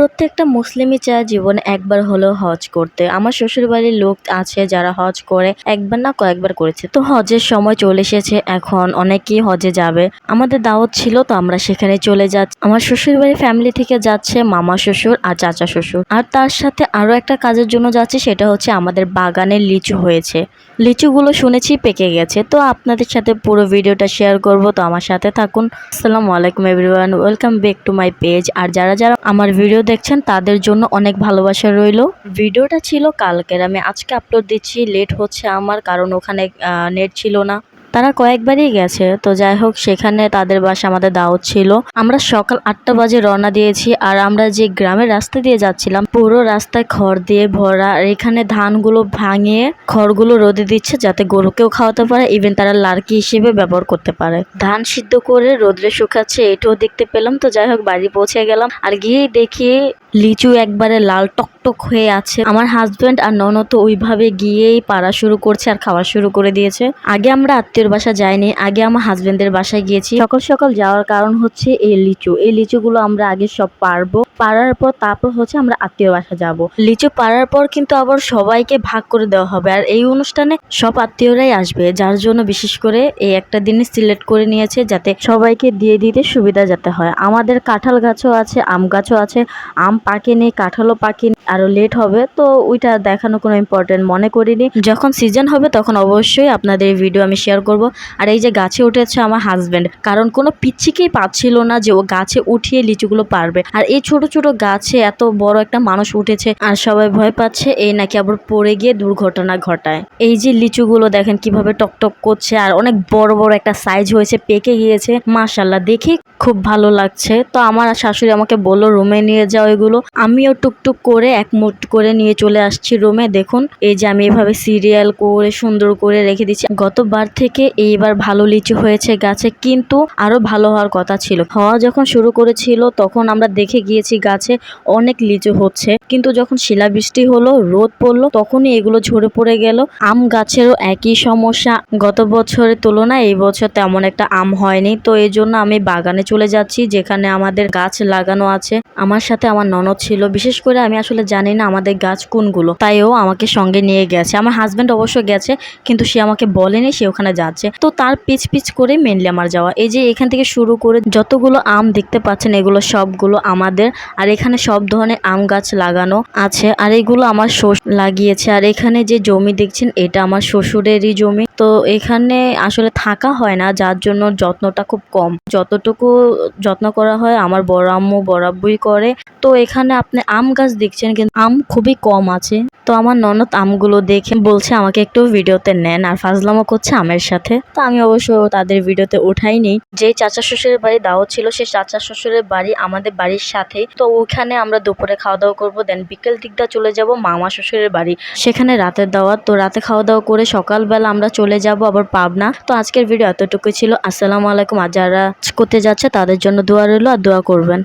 প্রত্যেকটা মুসলিমই চায় জীবনে একবার হলেও হজ করতে। আমার শ্বশুর বাড়ির লোক আছে যারা হজ করে একবার না কয়েকবার করেছে। তো হজের সময় চলে এসেছে, এখন অনেকেই হজে যাবে। আমাদের দাওয়াত ছিল তো আমরা সেখানে চলে যাচ্ছি। আমার শ্বশুর বাড়ির ফ্যামিলি থেকে যাচ্ছে মামা শ্বশুর আর চাচা শ্বশুর। আর তার সাথে আরও একটা কাজের জন্য যাচ্ছে, সেটা হচ্ছে আমাদের বাগানের লিচু হয়েছে। লিচুগুলো শুনেছি পেকে গেছে। তো আপনাদের সাথে পুরো ভিডিওটা শেয়ার করব, তো আমার সাথে থাকুন। আসসালামু আলাইকুম everyone welcome back to my page আর যারা যারা আমার ভিডিও দেখছেন, তাদের জন্য অনেক ভালোবাসা রইল। ভিডিওটা ছিল কালকের। আমি আজকে আপলোড দিচ্ছি লেট হচ্ছে আমার, কারণ ওখানে নেট ছিল না। তারা কয়েকবারই গেছে। তো যাই হোক, সেখানে তাদের বাসা আমাদের দাওয়াত ছিল। আমরা সকাল আটটা বাজে রওনা দিয়েছি আর আমরা যে গ্রামের রাস্তা দিয়ে যাচ্ছিলাম, পুরো রাস্তায় খড় দিয়ে ভরা আর এখানে ধানগুলো ভাঙিয়ে খড়গুলো রোদে দিচ্ছে যাতে গরুকেও খাওয়াতে পারে ইভেন তারা লার্কি হিসেবে ব্যবহার করতে পারে। ধান সিদ্ধ করে রোদ্রে শুকাচ্ছে, এটাও দেখতে পেলাম। তো যাই হোক, বাড়ি পৌঁছে গেলাম। আর গিয়ে দেখি লিচু একবারে লাল টকটক হয়ে আছে। আমার হাজব্যান্ড আর ননদ ওইভাবে গিয়েই পাড়া শুরু করছে আর খাওয়া শুরু করে দিয়েছে। আগে আমরা আত্মীয়র বাসা যাইনি, আগে আমার হাজব্যান্ডের বাসায় গিয়েছি। সকাল সকাল যাওয়ার কারণ হচ্ছে এই লিচু। এই লিচুগুলো আমরা আগে সব পারব। পারার পর তারপর হচ্ছে আমরা আত্মীয় বাসা যাব। লিচু পারার পর কিন্তু আবার সবাইকে ভাগ করে দেওয়া হবে। আর এই অনুষ্ঠানে সব আত্মীয়রাই আসবে, যার জন্য বিশেষ করে এই একটা দিনে সিলেক্ট করে নিয়েছে যাতে সবাইকে দিয়ে দিতে সুবিধা যাতে হয়। আমাদের কাঁঠাল গাছও আছে, আম গাছও আছে, আম পাকেনি কাঁঠালও পাকেনি আরও লেট হবে, তো ওইটা দেখানো কোনো ইম্পর্টেন্ট মনে করিনি। যখন সিজন হবে তখন অবশ্যই আপনাদের ভিডিও আমি শেয়ার করব। আর এই যে গাছে উঠেছে আমার হাজবেন্ড কারণ কোনো পিচ্ছিকেই পাচ্ছিল না যে ও গাছে উঠিয়ে লিচুগুলো পারবে। আর এই ছোট ছোট গাছে এত বড় একটা মানুষ উঠেছে, আর সবাই ভয় পাচ্ছে এই নাকি আবার পড়ে গিয়ে দুর্ঘটনা ঘটায়। এই যে লিচুগুলো দেখেন কীভাবে টকটক করছে, আর অনেক বড় বড় একটা সাইজ হয়েছে, পেকে গিয়েছে। মাশাল্লাহ দেখি খুব ভালো লাগছে। তো আমার শাশুড়ি আমাকে বলল, রুমে নিয়ে যাও এগুলো। আমিও টুকটুক করে এক মুঠ করে নিয়ে চলে আসছি রুমে। দেখুন, এই যে আমি এভাবে সিরিয়াল করে, সুন্দর করে রেখে দিচ্ছি। গতবার থেকে এইবার ভালো লিচু হয়েছে গাছে, কিন্তু আরও ভালো হওয়ার কথা ছিল। হওয়া যখন শুরু করেছিল, তখন আমরা দেখে গিয়েছি গাছে অনেক লিচু হচ্ছে। কিন্তু যখন শিলাবৃষ্টি হলো, রোদ পড়ল, তখনই এগুলো ঝরে পড়ে গেল। আম গাছেরও একই সমস্যা। গত বছরের তুলনায় এই বছর তেমন একটা আম হয়নি। তো এই জন্য আমি বাগানে চলে যাচ্ছি, যেখানে আমাদের গাছ লাগানো আছে। আমার সাথে আমার ননদ ছিল। বিশেষ করে আমি আসলে জানি না আমাদের গাছ কোনগুলো, তাই ও আমাকে সঙ্গে নিয়ে গেছে। আমার হাজব্যান্ড অবশ্য গেছে, কিন্তু সে আমাকে বলেনি সে ওখানে যাচ্ছে। তো তার পিচ পিচ করে মেনলি আমার যাওয়া। এই যে এখান থেকে শুরু করে যতগুলো আম দেখতে পাচ্ছেন, এগুলো সবগুলো আমাদের। আর এখানে সব ধরনের আম গাছ লাগানো আছে। আর এগুলো আমার শ্বশুর লাগিয়েছে। আর এখানে যে জমি দেখছেন, এটা আমার শ্বশুরেরই জমি। তো এখানে আসলে থাকা হয় না, যার জন্য যত্নটা খুব কম। যতটুকু যত্ন করা হয়, আমার বড় আম্মু বরাবরই করে। তো এখানে আপনি আম গাছ দেখছেন, কিন্তু আম খুবই কম আছে। তো আমার ননদ আমগুলো দেখে বলছে, আমাকে একটু ভিডিওতে নেন। আর ফাজলামো করছে আমের সাথে। তো আমি অবশ্য তাদের ভিডিওতে উঠাইনি। যে চাচা শ্বশুরের বাড়ি দাওয়াত ছিল, সেই চাচা শ্বশুরের বাড়ি আমাদের বাড়ির সাথেই। তো ওখানে আমরা দুপুরে খাওয়া দাওয়া করব দেন বিকেল দিকটা চলে যাব মামা শ্বশুরের বাড়ি। সেখানে রাতের দাওয়াত, তো রাতে খাওয়া দাওয়া করে সকালবেলা আমরা চলে যাব আবার পাবনা। তো আজকের ভিডিও এতটুকুই ছিল। আসসালামু আলাইকুম। আর যারা করতে যাচ্ছে, তাদের জন্য দোয়া রইল আর দোয়া করবেন।